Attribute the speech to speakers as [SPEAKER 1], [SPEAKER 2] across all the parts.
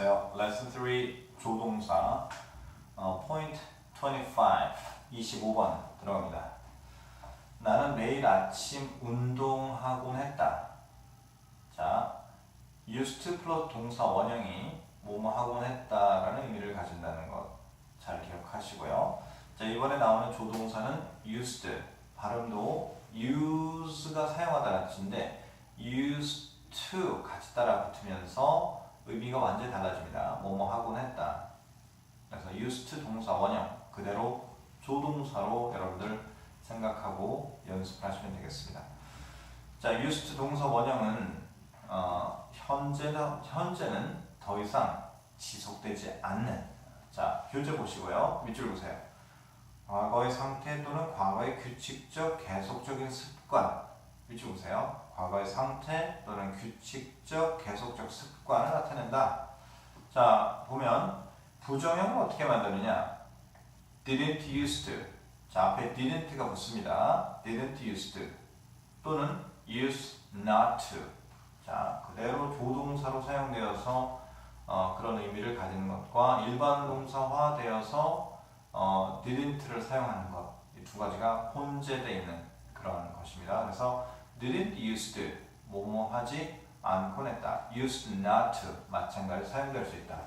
[SPEAKER 1] 안녕하세요. 레슨 3 조동사 어, 포인트 25 25번 들어갑니다. 나는 매일 아침 운동하곤 했다. 자, used to 플러스 동사 원형이 뭐뭐 하곤 했다라는 의미를 가진다는 것 잘 기억하시고요. 자, 이번에 나오는 조동사는 used 발음도 use가 사용하다는 뜻인데 used to 같이 따라 붙으면서 의미가 완전히 달라집니다. 뭐뭐 하곤 했다. 그래서 used 동사 원형 그대로 조동사로 여러분들 생각하고 연습하시면 되겠습니다. 자, used 동사 원형은 어, 현재는 현재는 더 이상 지속되지 않는 자, 교재 보시고요. 밑줄 보세요. 과거의 상태 또는 과거의 규칙적 계속적인 습관 밑줄 보세요. 과거의 상태 또는 규칙적 계속적 습관을 나타낸다. 자, 보면 부정형을 어떻게 만드느냐? didn't used. 자, 앞에 didn't가 붙습니다. didn't used. 또는 used not to. 자, 그대로 조동사로 사용되어서 어, 그런 의미를 가지는 것과 일반 동사화 되어서 어, didn't를 사용하는 것. 이 두 가지가 혼재되어 있는 그런 것입니다. 그래서 didn't used 뭐뭐 하지 않곤 했다. used not 마찬가지로 사용될 수 있다.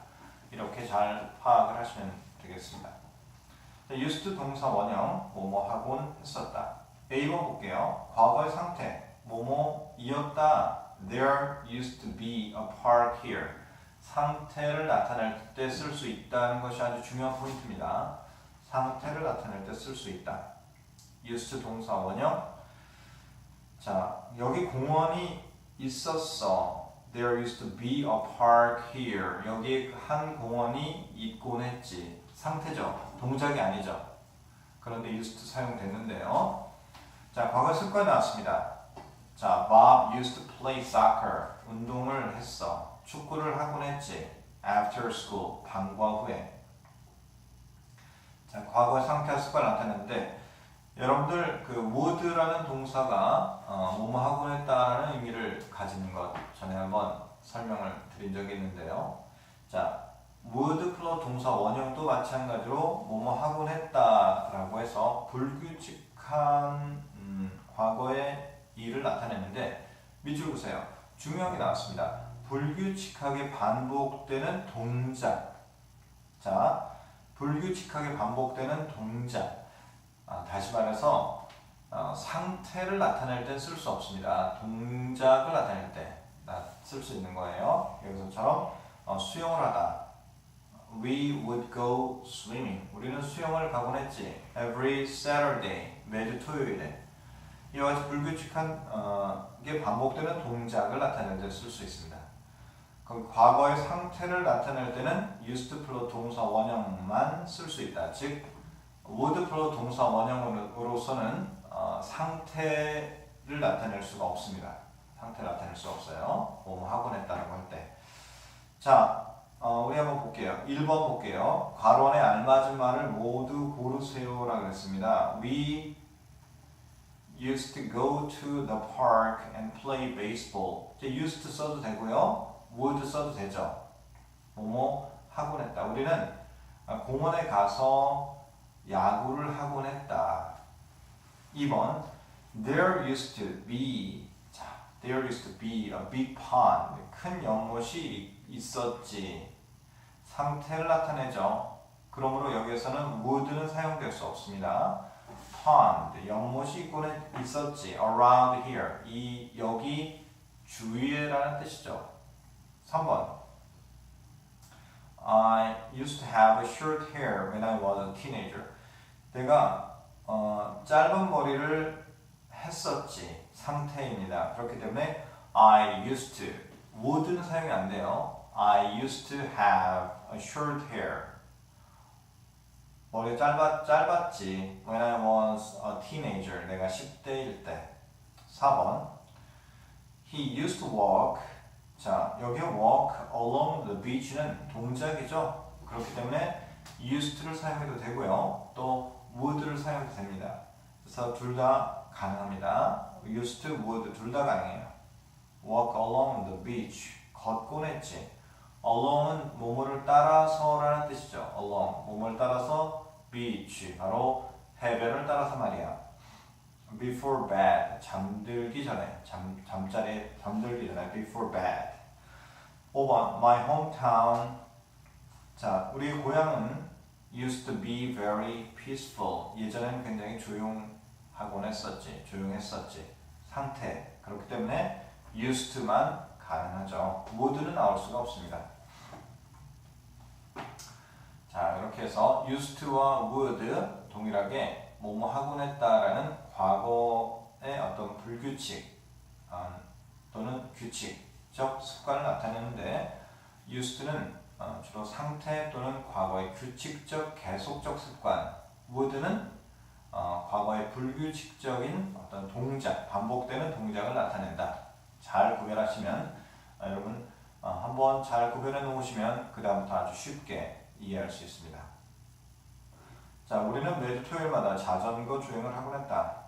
[SPEAKER 1] 이렇게 잘 파악을 하시면 되겠습니다. 자, used 동사 원형 뭐뭐 하곤 했었다. A번 볼게요. 과거의 상태 뭐뭐 이었다. There used to be a park here. 상태를 나타낼 때 쓸 수 있다는 것이 아주 중요한 포인트입니다. 상태를 나타낼 때 쓸 수 있다. used 동사 원형 자, 여기 공원이 있었어. There used to be a park here. 여기 한 공원이 있곤 했지. 상태죠. 동작이 아니죠. 그런데 used to 사용됐는데요. 자, 과거 습관이 나왔습니다. 자, Bob used to play soccer. 운동을 했어. 축구를 하곤 했지. After school. 방과 후에. 자, 과거의 상태와 습관을 나타냈는데 여러분들 그 would라는 동사가 어, 뭐뭐 하곤 했다라는 의미를 가지는 것 전에 한번 설명을 드린 적이 있는데요. 자, would 플러스 동사 원형도 마찬가지로 뭐뭐 하곤 했다라고 해서 불규칙한 음, 과거의 일을 나타내는데 밑줄 보세요. 중요한 게 나왔습니다. 불규칙하게 반복되는 동작. 자, 불규칙하게 반복되는 동작. 아, 다시 말해서 어, 상태를 나타낼 땐 쓸 수 없습니다. 동작을 나타낼 때 쓸 수 있는 거예요. 여기서처럼 어, 수영을 하다. We would go swimming. 우리는 수영을 가곤 했지. Every Saturday. 매주 토요일에. 이와 같이 불규칙한 어, 게 반복되는 동작을 나타낼 때 쓸 수 있습니다. 그럼 과거의 상태를 나타낼 때는 used 플러 동사 원형만 쓸 수 있다. 즉 would 플러 동사 원형으로서는 어, 상태를 나타낼 수가 없습니다. 상태를 나타낼 수 없어요. 뭐뭐 하곤 했다라고 할 때. 자, 어, 우리 한번 볼게요. 1번 볼게요. 괄원에 알맞은 말을 모두 고르세요 라고 했습니다. We used to go to the park and play baseball. 이제 used 써도 되고요. would 써도 되죠. 뭐뭐 하곤 했다. 우리는 공원에 가서 야구를 하곤 했다. 2번 There used to be 자, There used to be a big pond. 큰 연못이 있었지. 상태를 나타내죠. 그러므로 여기에서는 would는 사용될 수 없습니다. pond 연못이 있곤 있었지. around here 이 여기 주위에라는 뜻이죠. 3번 I used to have short hair when I was a teenager. 내가 어, 짧은 머리를 했었지 상태입니다. 그렇기 때문에 I used to would는 사용이 안 돼요. I used to have a short hair. 머리 짧았, 짧았지. When I was a teenager. 내가 10대일 때. 4번. He used to walk. 자, 여기 walk along the beach는 동작이죠. 그렇기 때문에 used to를 사용해도 되고요. 또 would를 사용해도 됩니다. 그래서 둘 다 가능합니다. used to, would 둘 다 가능해요. walk along the beach. 걷곤 했지. along은 뭐뭐를 따라서라는 뜻이죠. along 뭐뭐를 따라서 beach 바로 해변을 따라서 말이야. before bed 잠들기 전에 잠 잠자리에 잠들기 전에 before bed. 5번 my hometown 자 우리 고향은 used to be very peaceful. 예전에는 굉장히 조용하곤 했었지 조용했었지. 상태. 그렇기 때문에 used to만 가능하죠. would는 나올 수가 없습니다. 자 이렇게 해서 used to와 would 동일하게 뭐뭐 하곤 했다라는 과거의 어떤 불규칙 어, 또는 규칙적 습관을 나타내는데 used는 어, 주로 상태 또는 과거의 규칙적 계속적 습관 would는 어, 과거의 불규칙적인 어떤 동작 반복되는 동작을 나타낸다. 잘 구별하시면 어, 여러분 어, 한번 잘 구별해 놓으시면 그 다음부터 아주 쉽게 이해할 수 있습니다. 자 우리는 매주 토요일마다 자전거 주행을 하곤 했다.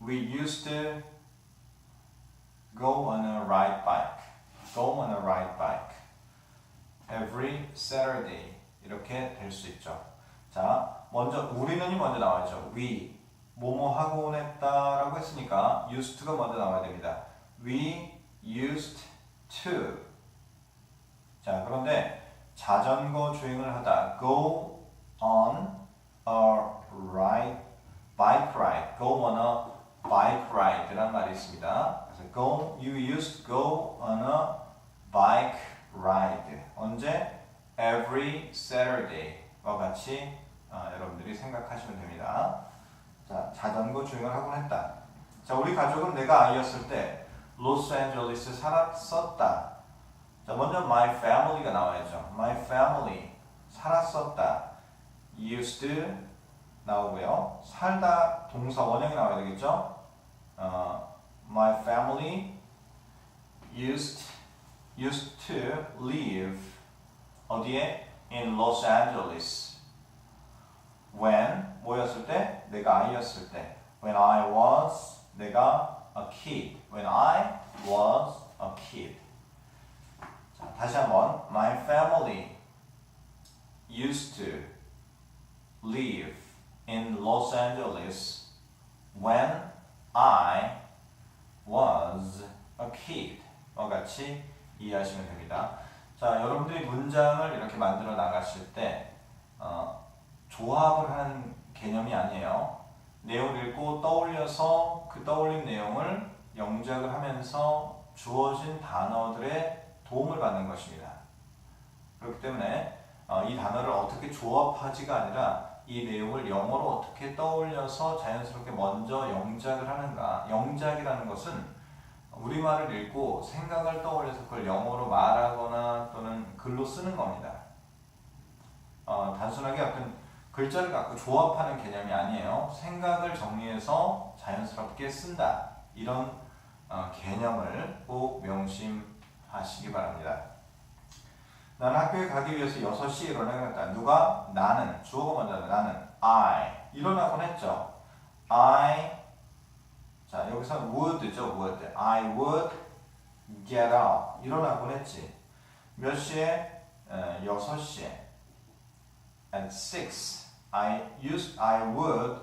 [SPEAKER 1] We used to go on a ride bike. Go on a ride bike every Saturday 이렇게 될 수 있죠. 자, 먼저 우리는이 먼저 나와야죠. We 뭐뭐 하곤 했다라고 했으니까 used to가 먼저 나와야 됩니다. We used to. 자, 그런데 자전거 주행을 하다 go on a ride bike ride go on a bike ride라는 말이 있습니다. 그래서 go you used go on a bike ride every Saturday와 같이 어, 여러분들이 생각하시면 됩니다. 자 자전거 주행을 하곤 했다. 자 우리 가족은 내가 아이였을 때 로스앤젤레스에 살았었다. 자 먼저 my family가 나와야죠. my family 살았었다. used 나오고요. 살다 동사 원형이 나와야 되겠죠. 어, my family used used to live 어디에? in Los Angeles. when 뭐였을 때? 내가 아이였을 때. when I was 내가 a kid. when I was a kid. 자, 다시 한번 my family used to live in Los Angeles when I was a kid. 와 같이 이해하시면 됩니다. 자, 여러분들이 문장을 이렇게 만들어 나가실 때 어, 조합을 하는 개념이 아니에요. 내용을 읽고 떠올려서 그 떠올린 내용을 영작을 하면서 주어진 단어들의 도움을 받는 것입니다. 그렇기 때문에 어, 이 단어를 어떻게 조합하지가 아니라 이 내용을 영어로 어떻게 떠올려서 자연스럽게 먼저 영작을 하는가. 영작이라는 것은 우리말을 읽고 생각을 떠올려서 그걸 영어로 말하거나 또는 글로 쓰는 겁니다. 어, 단순하게 어떤 글자를 갖고 조합하는 개념이 아니에요. 생각을 정리해서 자연스럽게 쓴다. 이런 어, 개념을 꼭 명심하시기 바랍니다. 나는 학교에 가기 위해서 6시에 일어나겠다. 누가? 나는. 주어가 먼저 나는. I. 일어나곤 했죠. I 자, 여기서 would죠, would. I would get up. 일어나곤 했지. 몇 시에? 에, 6시에. At 6. I used, I would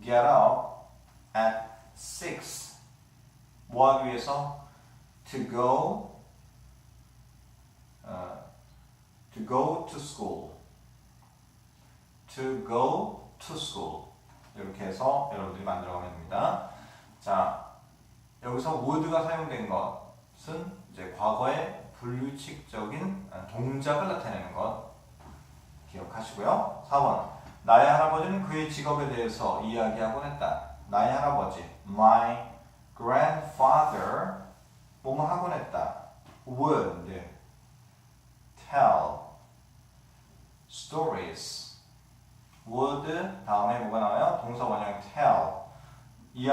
[SPEAKER 1] get up at 6. 뭐 하기 위해서? To go, 어, to go to school. To go to school. 이렇게 해서 여러분들이 만들어가면 됩니다. 자, 여기서 would가 사용된 것은 이제 과거의 불규칙적인 동작을 나타내는 것 기억하시고요. 4번. 나의 할아버지는 그의 직업에 대해서 이야기하곤 했다. 나의 할아버지, my grandfather, 뭐뭐 하곤 했다. would tell stories. would 다음에 뭐가 나와요? 동사 원형 tell.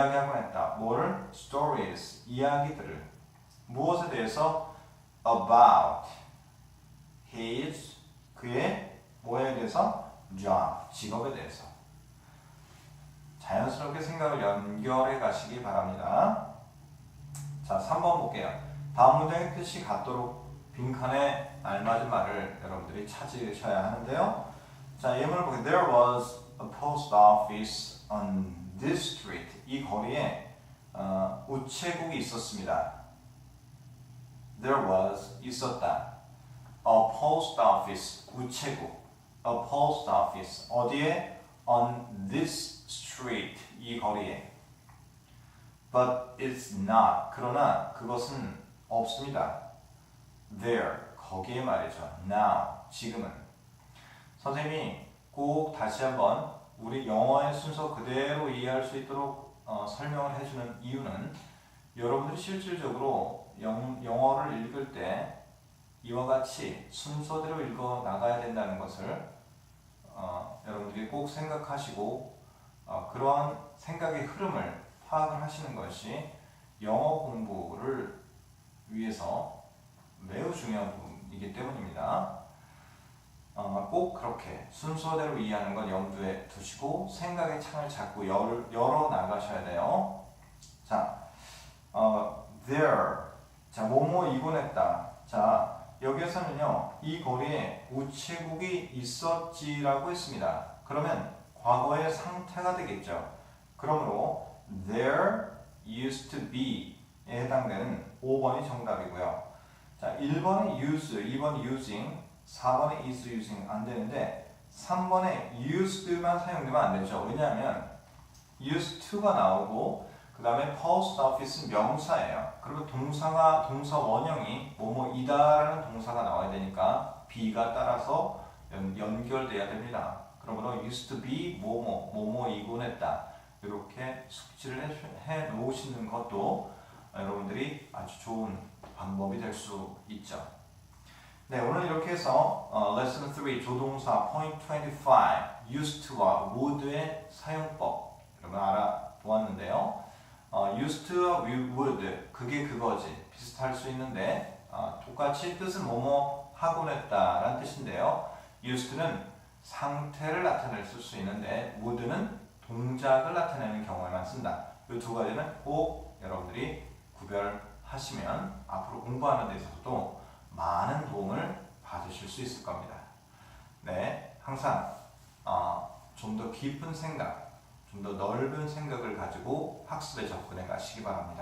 [SPEAKER 1] 이야기하곤 했다. 뭐를? stories, 이야기들을. 무엇에 대해서? about his, 그의 뭐에 대해서? job, 직업에 대해서. 자연스럽게 생각을 연결해 가시기 바랍니다. 자, 3번 볼게요. 다음 문장의 뜻이 같도록 빈칸에 알맞은 말을 여러분들이 찾으셔야 하는데요. 자, 예문을 보게 There was a post office on this street. 이 거리에 어, 우체국이 있었습니다. There was 있었다. A post office 우체국. A post office 어디에? On this street 이 거리에. But it's not. 그러나 그것은 없습니다. There 거기에 말이죠. Now 지금은 선생님이 꼭 다시 한번 우리 영어의 순서 그대로 이해할 수 있도록 어, 설명을 해주는 이유는 여러분들이 실질적으로 영, 영어를 읽을 때 이와 같이 순서대로 읽어 나가야 된다는 것을 어, 여러분들이 꼭 생각하시고 어, 그러한 생각의 흐름을 파악을 하시는 것이 영어 공부를 위해서 매우 중요한 부분이기 때문입니다. 어, 꼭 그렇게 순서대로 이해하는 건 염두에 두시고 생각의 창을 자꾸 열, 열어 나가셔야 돼요. 자, 어, there. 자, 뭐뭐 이곤했다. 자, 여기에서는요, 이 거리에 우체국이 있었지라고 했습니다. 그러면 과거의 상태가 되겠죠. 그러므로 there used to be에 해당되는 5번이 정답이고요. 자, 1번에 use, 2번 using, 4번에 is using 안 되는데 3번에 used만 사용되면 안 되죠. 왜냐하면 used to가 나오고 그 다음에 post office는 명사예요. 그리고 동사가 동사 원형이 뭐뭐이다라는 동사가 나와야 되니까 be가 따라서 연, 연결돼야 됩니다. 그러므로 used to be 뭐뭐 뭐뭐이곤 했다. 이렇게 숙지를 해, 해 놓으시는 것도 여러분들이 아주 좋은 방법이 될 수 있죠. 네, 오늘 이렇게 해서 어, lesson 3 조동사 point 25 used to와 would의 사용법 여러분 알아보았는데요. 어, used to와 would 그게 그거지 비슷할 수 있는데 어, 똑같이 뜻은 뭐뭐 하곤 했다라는 뜻인데요. used는 상태를 나타낼 수 있는데 would는 동작을 나타내는 경우에만 쓴다. 이 두 가지는 꼭 여러분들이 구별하시면 앞으로 공부하는 데 있어서도 많은 도움을 받으실 수 있을 겁니다. 네, 항상 어, 좀 더 깊은 생각, 좀 더 넓은 생각을 가지고 학습에 접근해 가시기 바랍니다.